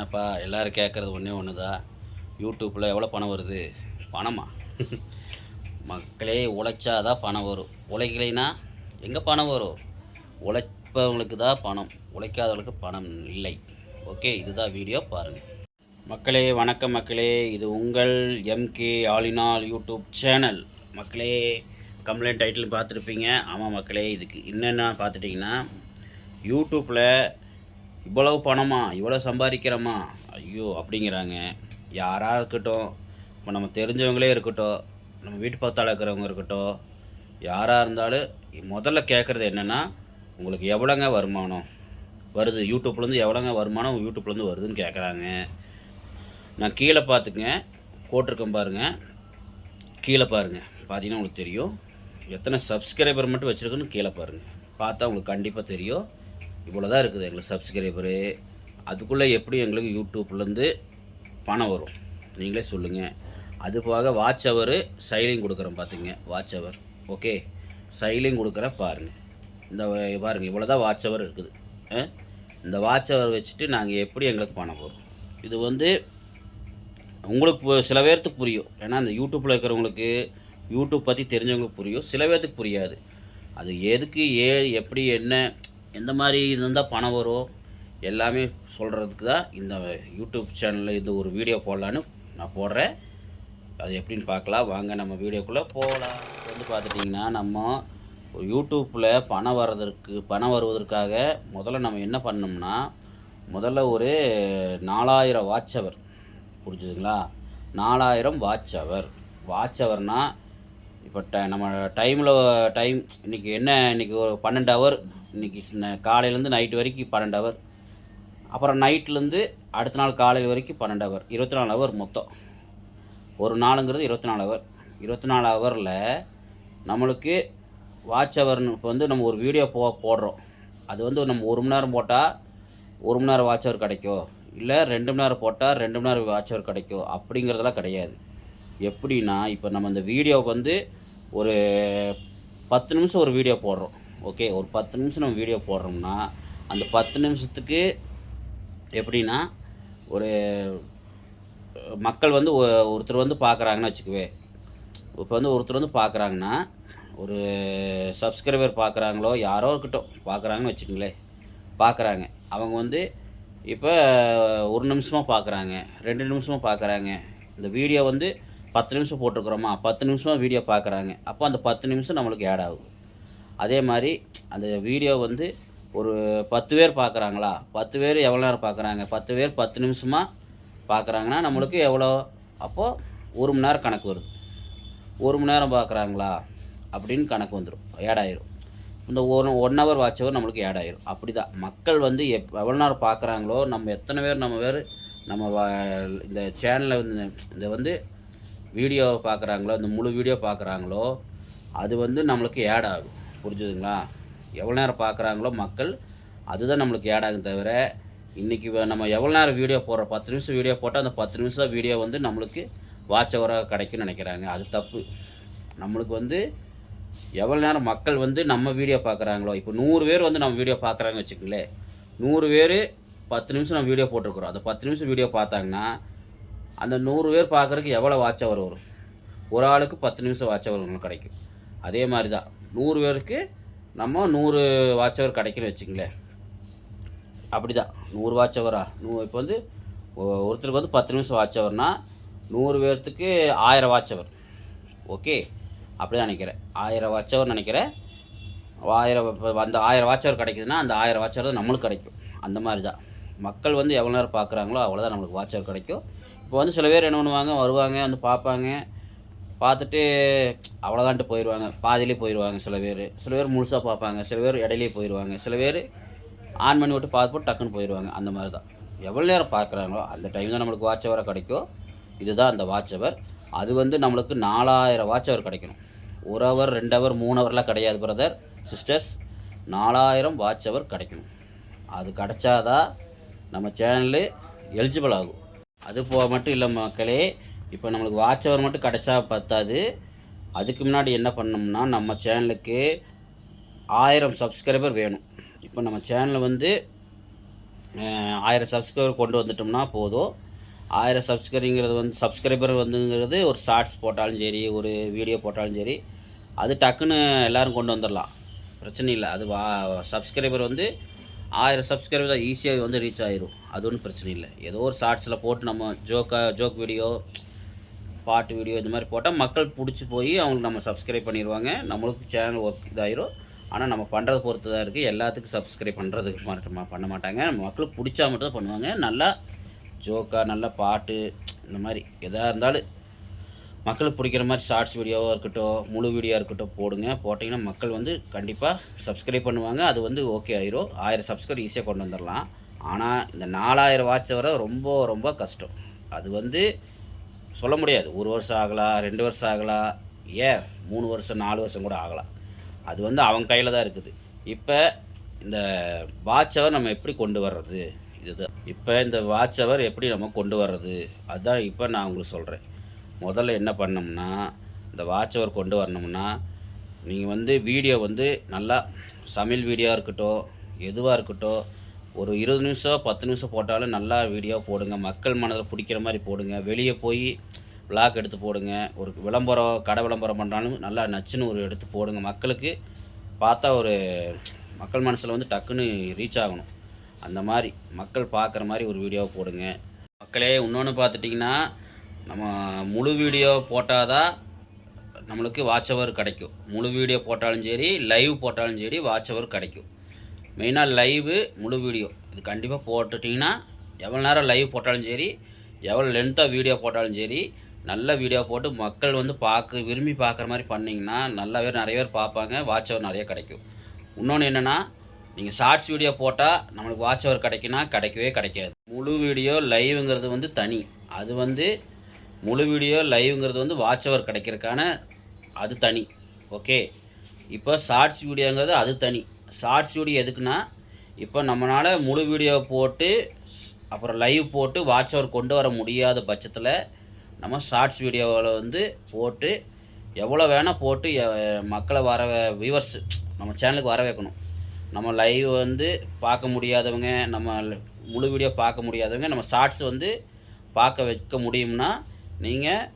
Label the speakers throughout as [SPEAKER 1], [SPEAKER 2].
[SPEAKER 1] என்னப்பா எல்லோரும் கேட்குறது ஒன்றே ஒன்று தான் யூடியூப்பில் எவ்வளோ பணம் வருது? பணமா? மக்களே உழைச்சாதான் பணம் வரும். உழைக்கலைன்னா எங்கே பணம் வரும்? உழைப்பவங்களுக்கு தான் பணம். உழைக்காதவங்களுக்கு பணம் இல்லை. ஓகே இதுதான் வீடியோ பாருங்கள் மக்களே வணக்கம் மக்களே. இது உங்கள் எம்கே ஆலினால் யூடியூப் சேனல். மக்களே கம்ப்ளைண்ட் டைட்டில் பார்த்துருப்பீங்க. ஆமாம் மக்களே இதுக்கு என்னென்ன பார்த்துட்டிங்கன்னா யூடியூப்பில் இவ்வளவு பணமா? இவ்வளோ சம்பாதிக்கிறோமா? ஐயோ அப்படிங்கிறாங்க. யாராக இருக்கட்டும் இப்போ நம்ம தெரிஞ்சவங்களே இருக்கட்டும் நம்ம வீட்டு பக்கத்தால் இருக்கிறவங்க இருக்கட்டும் யாராக இருந்தாலும் முதல்ல கேட்குறது என்னென்னா உங்களுக்கு எவ்வளோங்க வருமானம் வருது? யூடியூப்லேருந்து எவ்வளோங்க வருமானம் யூடியூப்லேருந்து வருதுன்னு கேட்குறாங்க நான் கீழே பார்த்துக்குங்க. போட்டிருக்கேன் பாருங்கள் கீழே பாருங்கள் பார்த்தீங்கன்னா உங்களுக்கு தெரியும். எத்தனை சப்ஸ்கிரைபர் மட்டும் வச்சுருக்குன்னு கீழே பாருங்கள் பார்த்தா உங்களுக்கு கண்டிப்பாக தெரியும். இவ்வளோ தான் இருக்குது எங்களுக்கு சப்ஸ்கிரைபரு அதுக்குள்ளே எப்படி எங்களுக்கு யூடியூப்லேருந்து பணம் வரும்? நீங்களே சொல்லுங்கள் அது போக வாட்ச் ஹவரு சைலிங் கொடுக்குறேன் பார்த்துங்க வாட்ச் ஹவர் ஓகே சைலிங் கொடுக்குறேன் பாருங்கள் இந்த பாருங்கள் இவ்வளோ தான் வாட்ச் அவர் இருக்குது. ஆ? இந்த வாட்ச் அவர் வச்சுட்டு நாங்கள் எப்படி எங்களுக்கு பணம் வரும்? இது வந்து உங்களுக்கு சில பேர்த்துக்கு புரியும். ஏன்னா அந்த யூடியூப்பில் இருக்கிறவங்களுக்கு யூடியூப் பற்றி தெரிஞ்சவங்களுக்கு புரியும். சில பேர்த்துக்கு புரியாது. அது எதுக்கு ஏ எப்படி என்ன எந்த மாதிரி இருந்தால் பணம் வரும் எல்லாமே சொல்கிறதுக்கு தான் இந்த யூடியூப் சேனலில் இது ஒரு வீடியோ போடலான்னு நான் போடுறேன். அது எப்படின்னு பார்க்கலாம். வாங்க நம்ம வீடியோக்குள்ளே போகலாம் வந்து பார்த்துட்டிங்கன்னா நம்ம ஒரு யூடியூப்பில் பணம் வர்றதற்கு பணம் வருவதற்காக முதல்ல நம்ம என்ன பண்ணோம்னா முதல்ல ஒரு நாலாயிரம் வாட்ச் அவர் புரிஞ்சுதுங்களா? நாலாயிரம் வாட்ச் அவர் வாட்ச் ஹவர்னால் இப்போ ட நம்ம டைமில் டைம் இன்றைக்கி என்ன இன்றைக்கி ஒரு பன்னெண்டு ஹவர் இன்றைக்கி காலையிலேருந்து நைட்டு வரைக்கும் பன்னெண்டு ஹவர் அப்புறம் நைட்லேருந்து அடுத்த நாள் காலையில் வரைக்கும் பன்னெண்டு ஹவர் இருபத்தி நாலு ஹவர் மொத்தம். ஒரு நாளுங்கிறது இருபத்தி நாலு ஹவர் இருபத்தி நாலு ஹவரில் நம்மளுக்கு வாட்ச் ஹவர்னு இப்போ வந்து நம்ம ஒரு வீடியோ போ போடுறோம். அது வந்து நம்ம ஒரு மணி நேரம் போட்டால் ஒரு மணி நேரம் வாட்ச் ஹவர் கிடைக்கும் இல்லை ரெண்டு மணி நேரம் போட்டால் ரெண்டு மணி நேரம் வாட்ச் ஹவர் கிடைக்கும் அப்படிங்கிறதெல்லாம் கிடையாது. எப்படின்னா இப்போ நம்ம இந்த வீடியோ வந்து ஒரு பத்து நிமிஷம் ஒரு வீடியோ போடுறோம். ஓகே ஒரு பத்து நிமிஷம் நம்ம வீடியோ போடுறோம்னா அந்த பத்து நிமிஷத்துக்கு எப்படின்னா ஒரு மக்கள் வந்து ஒருத்தர் வந்து பார்க்குறாங்கன்னு வச்சுக்குவே இப்போ வந்து ஒருத்தர் வந்து பார்க்குறாங்கன்னா ஒரு சப்ஸ்கிரைபர் பார்க்குறாங்களோ யாரோ இருக்கட்டும் பார்க்குறாங்கன்னு வச்சுக்கோங்களேன் பார்க்குறாங்க அவங்க வந்து இப்போ ஒரு நிமிஷமாக பார்க்குறாங்க ரெண்டு நிமிஷமாக பார்க்குறாங்க இந்த வீடியோ வந்து பத்து நிமிஷம் போட்டிருக்கிறோமா பத்து நிமிஷமாக வீடியோ பார்க்குறாங்க அப்போ அந்த பத்து நிமிஷம் நம்மளுக்கு ஆட் ஆகும் அதே மாதிரி அந்த வீடியோ வந்து ஒரு பத்து பேர் பார்க்குறாங்களா பத்து பேர் எவ்வளோ நேரம் பார்க்குறாங்க பத்து பேர் பத்து நிமிஷமாக பார்க்குறாங்கன்னா நம்மளுக்கு எவ்வளோ? அப்போது ஒரு மணி நேரம் கணக்கு வருது. ஒரு மணி நேரம் பார்க்குறாங்களா அப்படின்னு கணக்கு வந்துடும் ஆட் ஆயிரும். இந்த ஒரு ஒன் ஹவர் வாட்ச் ஹவர் நம்மளுக்கு ஆட் ஆயிரும். அப்படி தான் மக்கள் வந்து எப் எவ்வளோ நேரம் பார்க்குறாங்களோ நம்ம எத்தனை பேர் நம்ம பேர் நம்ம இந்த சேனலில் வந்து இந்த வந்து வீடியோ பார்க்குறாங்களோ இந்த முழு வீடியோ பார்க்குறாங்களோ அது வந்து நம்மளுக்கு ஆட் ஆகும். புரிஞ்சுதுங்களா? எவ்வளோ நேரம் பார்க்குறாங்களோ மக்கள் அதுதான் நம்மளுக்கு ஆட் ஆகும் தவிர இன்றைக்கி நம்ம எவ்வளோ நேரம் வீடியோ போடுறோம் பத்து நிமிஷம் வீடியோ போட்டால் அந்த பத்து நிமிஷம் வீடியோ வந்து நம்மளுக்கு வாட்ச் கிடைக்குன்னு கிடைக்கும்னு நினைக்கிறாங்க. அது தப்பு. நம்மளுக்கு வந்து எவ்வளோ நேரம் மக்கள் வந்து நம்ம வீடியோ பார்க்குறாங்களோ இப்போ நூறு பேர் வந்து நம்ம வீடியோ பார்க்குறாங்கன்னு வச்சுக்கங்களேன். நூறு பேர் பத்து நிமிஷம் நம்ம வீடியோ போட்டிருக்கிறோம். அந்த பத்து நிமிஷம் வீடியோ பார்த்தாங்கன்னா அந்த நூறு பேர் பார்க்குறதுக்கு எவ்வளோ வாட்ச் வரும்? ஒரு ஆளுக்கு பத்து நிமிஷம் வாட்ச் ஹவர் உங்களுக்கு கிடைக்கும். அதே மாதிரி தான் நூறு பேருக்கு நம்ம நூறு வாட்ச் ஹவர் கிடைக்குன்னு வச்சுங்களேன் அப்படி தான் நூறு வாட்ச் ஹவரா நூ இப்போ வந்து ஒருத்தருக்கு வந்து பத்து நிமிஷம் வாட்ச் ஹவர்னா நூறு பேர்த்துக்கு ஆயிரம் வாட்ச் ஹவர் ஓகே? அப்படி தான் நினைக்கிறேன். ஆயிரம் வாட்ச் ஹவர் நினைக்கிறேன். ஆயிரம் இப்போ அந்த ஆயிரம் வாட்ச் ஹவர் கிடைக்குதுன்னா அந்த ஆயிரம் வாட்ச் ஹவர் தான் நம்மளுக்கு கிடைக்கும். அந்த மாதிரி தான் மக்கள் வந்து எவ்வளோ நேரம் பார்க்குறாங்களோ அவ்வளோதான் நம்மளுக்கு வாட்ச் ஹவர் கிடைக்கும். இப்போ வந்து சில பேர் என்ன பண்ணுவாங்க வருவாங்க வந்து பார்ப்பாங்க. பார்த்துட்டு அவ்வளோதான்ட்டு போயிடுவாங்க. பாதியிலே போயிடுவாங்க சில பேர். சில பேர் முழுசாக பார்ப்பாங்க. சில பேர் இடையிலே போயிடுவாங்க. சில பேர் ஆன் பண்ணி விட்டு பார்த்து போட்டு டக்குன்னு போயிடுவாங்க. அந்த மாதிரி தான். எவ்வளோ நேரம் பார்க்குறாங்களோ அந்த டைம் தான் நம்மளுக்கு வாட்ச் ஹவராக கிடைக்கும். இதுதான் அந்த வாட்ச் ஹவர் அது வந்து நம்மளுக்கு நாலாயிரம் வாட்ச் ஹவர் கிடைக்கணும். ஒரு ஹவர் ரெண்டு ஹவர் மூணு ஹவர்லாம் கிடையாது பிரதர் சிஸ்டர்ஸ் நாலாயிரம் வாட்ச் ஹவர் கிடைக்கணும். அது கிடைச்சாதான் நம்ம சேனலு எலிஜிபிள் ஆகும். அது போக மட்டும் இல்லை மக்களே இப்போ நம்மளுக்கு வாட்ச் ஹவர் மட்டும் கிடைச்சா பத்தாது. அதுக்கு முன்னாடி என்ன பண்ணோம்னா நம்ம சேனலுக்கு ஆயிரம் சப்ஸ்கிரைபர் வேணும். இப்போ நம்ம சேனலில் வந்து ஆயிரம் சப்ஸ்கிரைபர் கொண்டு வந்துட்டோம்னா போதும். ஆயிரம் சப்ஸ்கிரைங்கிறது வந்து சப்ஸ்கிரைபர் வந்துங்கிறது ஒரு ஷார்ட்ஸ் போட்டாலும் சரி ஒரு வீடியோ போட்டாலும் சரி அது டக்குன்னு எல்லோரும் கொண்டு வந்துடலாம் பிரச்சனை இல்லை. அது வா சப்ஸ்கிரைபர் வந்து ஆயிரம் சப்ஸ்கிரைபர் தான் ஈஸியாக வந்து ரீச் ஆயிரும். அது ஒன்றும் பிரச்சனை இல்லை. ஏதோ ஒரு ஷார்ட்ஸில் போட்டு நம்ம ஜோக்கா ஜோக் வீடியோ பாட்டு வீடியோ இந்த மாதிரி போட்டால் மக்கள் பிடிச்சி போய் அவங்களுக்கு நம்ம சப்ஸ்கிரைப் பண்ணிடுவாங்க. நம்மளுக்கு சேனல் ஒர்க் இதாயிரும். ஆனால் நம்ம பண்ணுறது பொறுத்து தான் இருக்குது எல்லாத்துக்கும் சப்ஸ்கிரைப் பண்ணுறதுக்கு மாட்டோமா பண்ண மாட்டாங்க. நம்ம மக்களுக்கு பிடிச்சா மட்டும் தான் பண்ணுவாங்க. நல்லா ஜோக்காக நல்ல பாட்டு இந்த மாதிரி எதாக இருந்தாலும் மக்களுக்கு பிடிக்கிற மாதிரி ஷார்ட்ஸ் வீடியோவாக இருக்கட்டும் முழு வீடியோ இருக்கட்டும் போடுங்க. போட்டிங்கன்னா மக்கள் வந்து கண்டிப்பாக சப்ஸ்கிரைப் பண்ணுவாங்க. அது வந்து ஓகே ஆயிரும். ஆயிரம் சப்ஸ்கிரைப் ஈஸியாக கொண்டு வந்துடலாம். ஆனால் இந்த நாலாயிரம் வாட்ச் வர ரொம்ப ரொம்ப கஷ்டம். அது வந்து சொல்ல முடியாது. ஒரு வருஷம் ஆகலாம் ரெண்டு வருஷம் ஆகலாம் ஏன்? மூணு வருஷம் நாலு வருஷம் கூட ஆகலாம் அது வந்து அவங்க கையில் தான் இருக்குது. இப்போ இந்த வாட்ச் நம்ம எப்படி கொண்டு வர்றது? இதுதான். இப்போ இந்த வாட்ச் ஹவர் எப்படி நம்ம கொண்டு வர்றது? அதுதான் இப்போ நான் உங்களுக்கு சொல்கிறேன் முதல்ல என்ன பண்ணோம்னா இந்த வாட்ச் ஹவர் கொண்டு வரணும்னா நீங்கள் வந்து வீடியோ வந்து நல்லா சமையல் வீடியோவாக இருக்கட்டும் எதுவாக இருக்கட்டும் ஒரு இருபது நிமிஷம் பத்து நிமிஷம் போட்டாலும் நல்லா வீடியோ போடுங்க. மக்கள் மனதில் பிடிக்கிற மாதிரி போடுங்க. வெளியே போய் விளாக் எடுத்து போடுங்க. ஒரு விளம்பரம் கடை விளம்பரம் பண்ணுறாலும் நல்லா நச்சுன்னு ஒரு எடுத்து போடுங்க. மக்களுக்கு பார்த்தா ஒரு மக்கள் மனசில் வந்து டக்குன்னு ரீச் ஆகணும். அந்த மாதிரி மக்கள் பார்க்குற மாதிரி ஒரு வீடியோ போடுங்க. மக்களே இன்னொன்று பார்த்துட்டிங்கன்னா நம்ம முழு வீடியோ போட்டால் தான் நம்மளுக்கு வாட்ச் ஹவர் கிடைக்கும். முழு வீடியோ போட்டாலும் சரி லைவ் போட்டாலும் சரி வாட்ச் ஹவர் கிடைக்கும். மெயினாக லைவு முழு வீடியோ இது கண்டிப்பாக போட்டுட்டிங்கன்னா எவ்வளோ நேரம் லைவ் போட்டாலும் சரி எவ்வளோ லென்த்தாக வீடியோ போட்டாலும் சரி நல்ல வீடியோ போட்டு மக்கள் வந்து பார்க்க விரும்பி பார்க்குற மாதிரி பண்ணிங்கன்னா நல்லா பேர் நிறைய பேர் பார்ப்பாங்க வாட்ச் அவர் நிறைய கிடைக்கும். இன்னொன்று என்னென்னா நீங்கள் ஷார்ட்ஸ் வீடியோ போட்டால் நம்மளுக்கு வாட்ச் அவர் கிடைக்குன்னா கிடைக்கவே கிடைக்காது. முழு வீடியோ லைவுங்கிறது வந்து தனி. அது வந்து முழு வீடியோ லைவுங்கிறது வந்து வாட்ச் அவர் கிடைக்கிறதுக்கான அது தனி. ஓகே இப்போ ஷார்ட்ஸ் வீடியோங்கிறது அது தனி. ஷார்ட்ஸ் வீடியோ எதுக்குன்னா இப்போ நம்மளால் முழு வீடியோ போட்டு அப்புறம் லைவ் போட்டு வாட்ச் கொண்டு வர முடியாத பட்சத்தில் நம்ம ஷார்ட்ஸ் வீடியோவில் வந்து போட்டு எவ்வளோ வேணால் போட்டு மக்களை வர வியூவர்ஸ் நம்ம சேனலுக்கு வர வைக்கணும். நம்ம லைவ் வந்து பார்க்க முடியாதவங்க நம்ம முழு வீடியோ பார்க்க முடியாதவங்க நம்ம ஷார்ட்ஸ் வந்து பார்க்க வைக்க முடியும்னா நீங்கள்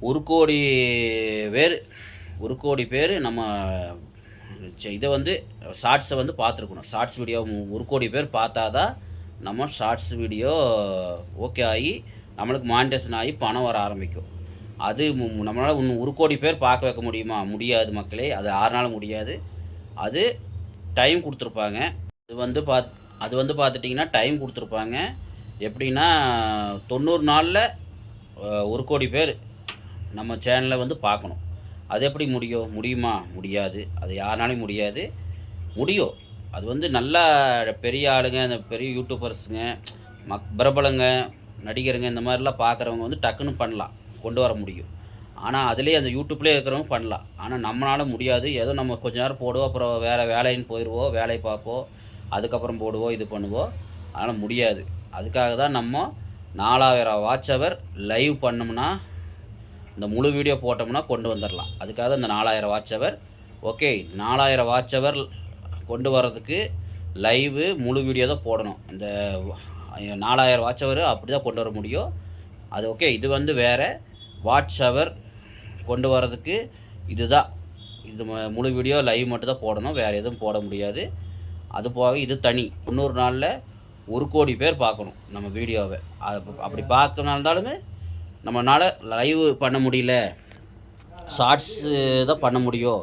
[SPEAKER 1] ஒரு கோடி பேர் ஒரு கோடி பேர் நம்ம இதை வந்து ஷார்ட்ஸை வந்து பார்த்துருக்கணும். ஷார்ட்ஸ் வீடியோ ஒரு கோடி பேர் பார்த்தா தான் நம்ம ஷார்ட்ஸ் வீடியோ ஓகே ஆகி நம்மளுக்கு மானிட்டேஷன் ஆகி பணம் வர ஆரம்பிக்கும். அது நம்மளால் இன்னும் ஒரு கோடி பேர் பார்க்க வைக்க முடியுமா? முடியாது மக்களே. அது ஆறு நாள் முடியாது. அது டைம் கொடுத்துருப்பாங்க. அது வந்து பாத் அது வந்து பார்த்துட்டிங்கன்னா டைம் கொடுத்துருப்பாங்க. எப்படின்னா தொண்ணூறு நாளில் ஒரு கோடி பேர் நம்ம சேனலை வந்து பார்க்கணும். அது எப்படி முடியும் முடியுமா? முடியாது. அது யாருனாலும் முடியாது. முடியும் அது வந்து நல்லா பெரிய ஆளுங்க அந்த பெரிய யூடியூபர்ஸுங்க மக் பிரபலங்க நடிகருங்க இந்த மாதிரிலாம் பார்க்குறவங்க வந்து டக்குன்னு பண்ணலாம். கொண்டு வர முடியும். ஆனால் அதுலேயே அந்த யூடியூப்லேயே இருக்கிறவங்க பண்ணலாம். ஆனால் நம்மளால் முடியாது. ஏதோ நம்ம கொஞ்ச நேரம் போடுவோம். அப்புறம் வேறு வேலைன்னு போயிடுவோம் வேலையை பார்ப்போம். அதுக்கப்புறம் போடுவோம் இது பண்ணுவோம் அதனால் முடியாது. அதுக்காக தான் நம்ம நாலாயிரம் வாட்ச் அவர் லைவ் பண்ணோம்னா இந்த முழு வீடியோ போட்டோம்னா கொண்டு வந்துடலாம். அதுக்காக இந்த நாலாயிரம் வாட்ச் ஹவர் ஓகே நாலாயிரம் வாட்ச் ஹவர் கொண்டு வர்றதுக்கு லைவு முழு வீடியோ தான் போடணும். இந்த நாலாயிரம் வாட்ச் ஹவர் அப்படி தான் கொண்டு வர முடியும். அது ஓகே இது வந்து வேறு வாட்ச் கொண்டு வர்றதுக்கு இதுதான். இது ம- முழு வீடியோ லைவ் மட்டும் தான் போடணும் வேறு எதுவும் போட முடியாது. அது போக இது தனி. தொண்ணூறு நாளில் ஒரு கோடி பேர் பார்க்கணும் நம்ம வீடியோவை. அது அப்படி பார்க்கணும் இருந்தாலுமே நம்மளால் லைவ் பண்ண முடியல. ஷார்ட்ஸு தான் பண்ண முடியும்.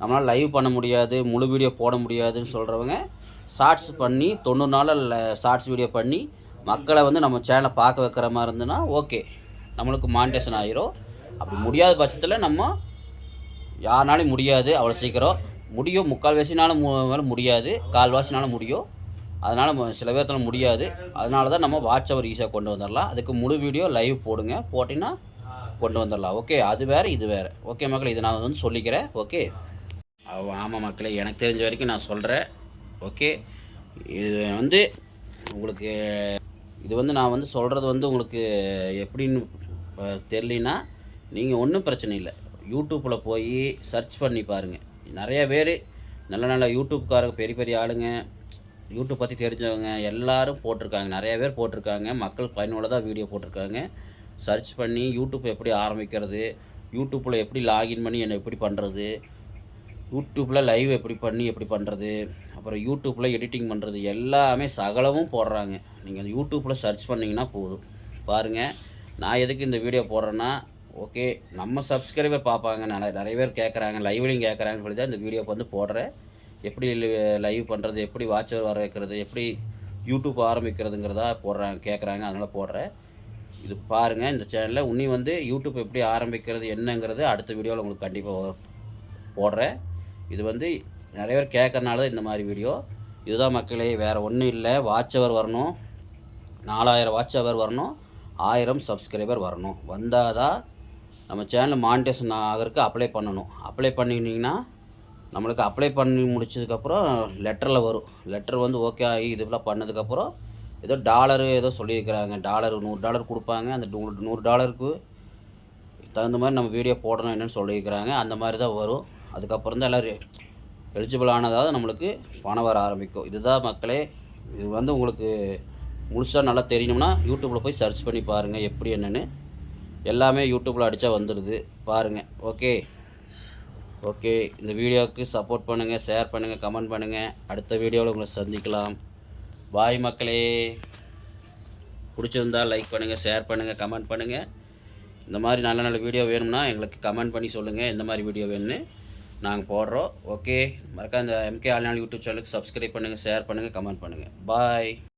[SPEAKER 1] நம்மளால் லைவ் பண்ண முடியாது முழு வீடியோ போட முடியாதுன்னு சொல்கிறவங்க ஷார்ட்ஸ் பண்ணி தொண்ணூறு நாளில் ஷார்ட்ஸ் வீடியோ பண்ணி மக்களை வந்து நம்ம சேனலை பார்க்க வைக்கிற மாதிரி இருந்ததுன்னா ஓகே நம்மளுக்கு மானிட்டேஷன் ஆயிரும். அப்படி முடியாத பட்சத்தில் நம்ம யாருனாலும் முடியாது அவ்வளோ சீக்கிரம். முடியும் முக்கால் வாசினாலும் மேலே முடியாது கால் வாசினாலும் முடியும். அதனால் சில பேர்த்தால முடியாது. அதனால தான் நம்ம வாட்ச் ஹவர் ஈஸியாக கொண்டு வந்துடலாம் அதுக்கு முழு வீடியோ லைவ் போடுங்க. போட்டிங்கன்னா கொண்டு வந்துடலாம் ஓகே அது வேறு இது வேறு. ஓகே மக்கள் இதை நான் வந்து சொல்லிக்கிறேன். ஓகே ஆமாம் மக்களே எனக்கு தெரிஞ்ச வரைக்கும் நான் சொல்கிறேன் ஓகே இது வந்து உங்களுக்கு இது வந்து நான் வந்து சொல்கிறது வந்து உங்களுக்கு எப்படின்னு அஹ், நீங்கள் ஒன்றும் பிரச்சனை இல்லை. யூடியூப்பில் போய் சர்ச் பண்ணி பாருங்கள் நிறைய பேர் நல்ல நல்ல யூடியூப்காரங்க பெரிய பெரிய ஆளுங்க யூடியூப் பற்றி தெரிஞ்சவங்க எல்லாரும் போட்டிருக்காங்க. நிறைய பேர் போட்டிருக்காங்க. மக்கள் பயனுள்ளதாக வீடியோ போட்டிருக்காங்க. சர்ச் பண்ணி யூடியூப் எப்படி ஆரம்பிக்கிறது? யூடியூப்பில் எப்படி லாகின் பண்ணி என்னை எப்படி பண்ணுறது யூடியூப்பில் லைவ் எப்படி பண்ணி எப்படி பண்ணுறது அப்புறம் யூடியூப்பில் எடிட்டிங் பண்ணுறது எல்லாமே சகலமும் போடுறாங்க. நீங்கள் யூடியூப்பில் சர்ச் பண்ணிங்கன்னா போதும். பாருங்கள் நான் எதுக்கு இந்த வீடியோ போடுறேன்னா ஓகே நம்ம சப்ஸ்கிரைபர் பார்ப்பாங்க. நிறைய நிறைய பேர் கேட்குறாங்க லைவ்லையும் கேட்குறாங்கன்னு சொல்லி தான் இந்த வீடியோக்கு வந்து போடுறேன். எப்படி லைவ் பண்ணுறது எப்படி வாட்சர் வர வைக்கிறது எப்படி யூடியூப் ஆரம்பிக்கிறதுங்கிறதா போடுறாங்க கேட்குறாங்க அதனால் போடுறேன். இது பாருங்கள் இந்த சேனலில் உன்னி வந்து யூடியூப் எப்படி ஆரம்பிக்கிறது என்னங்கிறது அடுத்த வீடியோவில் உங்களுக்கு கண்டிப்பாக போடுறேன். இது வந்து நிறைய பேர் கேட்கறனால தான் இந்த மாதிரி வீடியோ. இதுதான் மக்களே வேறு ஒன்றும் இல்லை. வாட்ச் அவர் வரணும். நாலாயிரம் வாட்ச் அவர் வரணும். ஆயிரம் சப்ஸ்கிரைபர் வரணும். வந்தால் தான் நம்ம சேனல் மானிட்டேஷன் ஆகிறதுக்கு அப்ளை பண்ணணும். அப்ளை பண்ணினீங்கன்னா நம்மளுக்கு அப்ளை பண்ணி முடிச்சதுக்கப்புறம் லெட்டரில் வரும். லெட்டர் வந்து ஓகே ஆகி இதுலாம் பண்ணதுக்கப்புறம் ஏதோ டாலரு ஏதோ சொல்லியிருக்கிறாங்க. டாலர் நூறு டாலர் கொடுப்பாங்க. அந்த நூறு நூறு டாலருக்கு தகுந்த மாதிரி நம்ம வீடியோ போடணும் என்னென்னு சொல்லியிருக்கிறாங்க. அந்த மாதிரி தான் வரும். அதுக்கப்புறம் தான் எல்லோரும் எலிஜிபிள் ஆனதாவது நம்மளுக்கு பணம் வர ஆரம்பிக்கும். இதுதான் மக்களே இது வந்து உங்களுக்கு முழுசாக நல்லா தெரியணும்னா யூடியூப்பில் போய் சர்ச் பண்ணி பாருங்கள் எப்படி என்னென்னு. எல்லாமே யூடியூப்பில் அடித்தா வந்துடுது. பாருங்கள் ஓகே ஓகே இந்த வீடியோவுக்கு சப்போர்ட் பண்ணுங்கள் ஷேர் பண்ணுங்கள் கமெண்ட் பண்ணுங்கள் அடுத்த வீடியோவில் உங்களை சந்திக்கலாம். பாய் மக்களே. பிடிச்சிருந்தா லைக் பண்ணுங்கள் ஷேர் பண்ணுங்கள் கமெண்ட் பண்ணுங்கள் இந்த மாதிரி நல்ல நல்ல வீடியோ வேணும்னா எங்களுக்கு கமெண்ட் பண்ணி சொல்லுங்கள் எந்த மாதிரி வீடியோ வேணும்னு நாங்கள் போடுறோம். ஓகே மறக்காம இந்த எம்கே ஆல்நாள் யூடியூப் சேனலுக்கு சப்ஸ்கிரைப் பண்ணுங்கள் ஷேர் பண்ணுங்கள் கமெண்ட் பண்ணுங்கள் பாய்